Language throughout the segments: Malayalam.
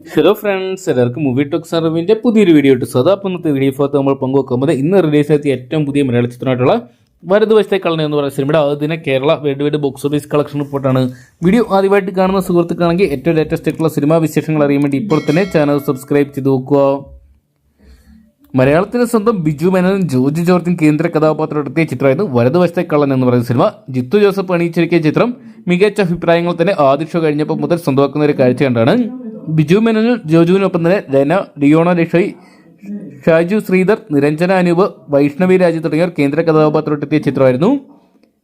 ഹലോ ഫ്രണ്ട്സ് എല്ലാവർക്കും മൂവി ടോക്സ് സർവിന്റെ പുതിയൊരു വീഡിയോ ഇട്ട് സദാ ഇന്നത്തെ വീഡിയോ ഭാഗത്ത് നമ്മൾ പങ്കുവെക്കുന്നത് ഇന്ന് റിലീസ് എത്തിയ ഏറ്റവും പുതിയ മലയാള ചിത്രമായിട്ടുള്ള വലതുവശത്തെ കളന എന്ന് പറയുന്ന സിനിമയുടെ ആദ്യദിന Kerala world wide box office collection റിപ്പോർട്ടാണ് വീഡിയോ ആദ്യമായിട്ട് കാണുന്ന സുഹൃത്തുക്കളാണെങ്കിൽ ഏറ്റവും ലേറ്റസ്റ്റ് ആയിട്ടുള്ള സിനിമാ വിശേഷങ്ങൾ അറിയാൻ വേണ്ടി ഇപ്പോൾ തന്നെ ചാനൽ സബ്സ്ക്രൈബ് ചെയ്ത് നോക്കുക. മലയാളത്തിന് സ്വന്തം ബിജു മേനോനും ജോർജ് ജോർജും കേന്ദ്ര കഥാപാത്രം എടുത്തിയ ചിത്രമായിരുന്നു വലതുവശത്തെ കള്ളൻ എന്ന് പറയുന്ന സിനിമ ജിത്തു ജോസഫ് അണിയിച്ചിരിക്കിയ ചിത്രം മികച്ച അഭിപ്രായങ്ങൾ തന്നെ ആദ്യ കഴിഞ്ഞപ്പോൾ മുതൽ സ്വന്തമാക്കുന്ന ഒരു കാഴ്ച കണ്ടാണ്. ബിജു മേനോനും ജോജുവിനൊപ്പം തന്നെ രന ഡിയോണ രക്ഷയി ഷാജു ശ്രീധർ നിരഞ്ജന അനൂപ് വൈഷ്ണവി രാജ് തുടങ്ങിയവർ കേന്ദ്ര കഥാപാത്രത്തെത്തിയ ചിത്രമായിരുന്നു.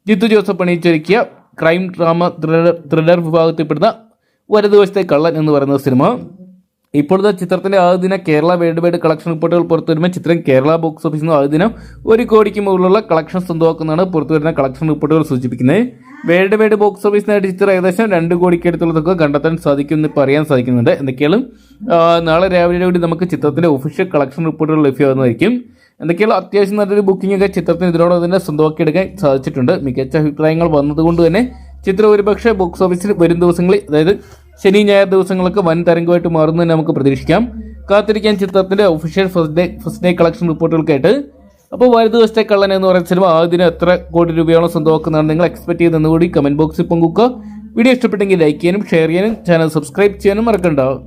ജിത്തു ജോസഫ് അണിയിച്ചൊരുക്കിയ ക്രൈം ഡ്രാമ ത്രില്ലർ ത്രില്ലർ വിഭാഗത്തിൽപ്പെടുന്ന ഒരു ദിവസത്തെ കള്ളൻ എന്ന് പറയുന്ന സിനിമ. ഇപ്പോഴത്തെ ചിത്രത്തിന്റെ ആദ്യ ദിനം കേരള വേൾഡ് വൈഡ് കളക്ഷൻ റിപ്പോർട്ടുകൾ പുറത്തു വരുമ്പോൾ ചിത്രം കേരള ബോക്സ് ഓഫീസിൽ നിന്ന് ആദ്യ ദിനം ഒരു കോടിക്ക് മുകളിലുള്ള കളക്ഷൻ സ്വന്തമാക്കുന്നതാണ് പുറത്തു വരുന്ന കളക്ഷൻ റിപ്പോർട്ടുകൾ സൂചിപ്പിക്കുന്നത്. വേൾഡ് വൈഡ് ബോക്സ് ഓഫീസ് നേടിയ ചിത്രം ഏകദേശം രണ്ട് കോടിക്ക് അടുത്തുള്ള തുക കണ്ടെത്താൻ സാധിക്കും എന്ന് പറയാൻ സാധിക്കുന്നുണ്ട്. എന്തൊക്കെയാണ് നാളെ രാവിലെ കൂടി നമുക്ക് ചിത്രത്തിന്റെ ഒഫീഷ്യൽ കളക്ഷൻ റിപ്പോർട്ടുകൾ ലഭ്യമാകുന്നതായിരിക്കും. എന്തൊക്കെയുള്ള അത്യാവശ്യം നല്ലൊരു ബുക്കിംഗ് ഒക്കെ ചിത്രത്തിന് ഇതിനോട് തന്നെ സ്വന്തമാക്കി എടുക്കാൻ സാധിച്ചിട്ടുണ്ട്. മികച്ച അഭിപ്രായങ്ങൾ വന്നതുകൊണ്ട് തന്നെ ചിത്രം ഒരുപക്ഷെ ബോക്സ് ഓഫീസിൽ വരും ദിവസങ്ങളിൽ അതായത് ശനി ഞായർ ദിവസങ്ങളൊക്കെ വൻ തരംഗമായിട്ട് മാറുന്നതിന് നമുക്ക് പ്രതീക്ഷിക്കാം. കാത്തിരിക്കാൻ ചിത്രത്തിന്റെ official first day first day collection റിപ്പോർട്ടുകൾക്കായിട്ട് അപ്പോൾ വരും ദിവസത്തെ കള്ളൻ എന്ന് പറയുന്ന സിനിമ ആദ്യം എത്ര കോടി രൂപയാണോ സ്വന്തമാക്കുന്നതാണ് നിങ്ങൾ എക്സ്പെക്ട് ചെയ്തെന്ന് കൂടി കമന്റ് ബോക്സിൽ പങ്കുവെക്കുക. വീഡിയോ ഇഷ്ടപ്പെട്ടെങ്കിൽ ലൈക്ക് ചെയ്യാനും ഷെയർ ചെയ്യാനും ചാനൽ സബ്സ്ക്രൈബ് ചെയ്യാനും മറക്കണ്ടാവും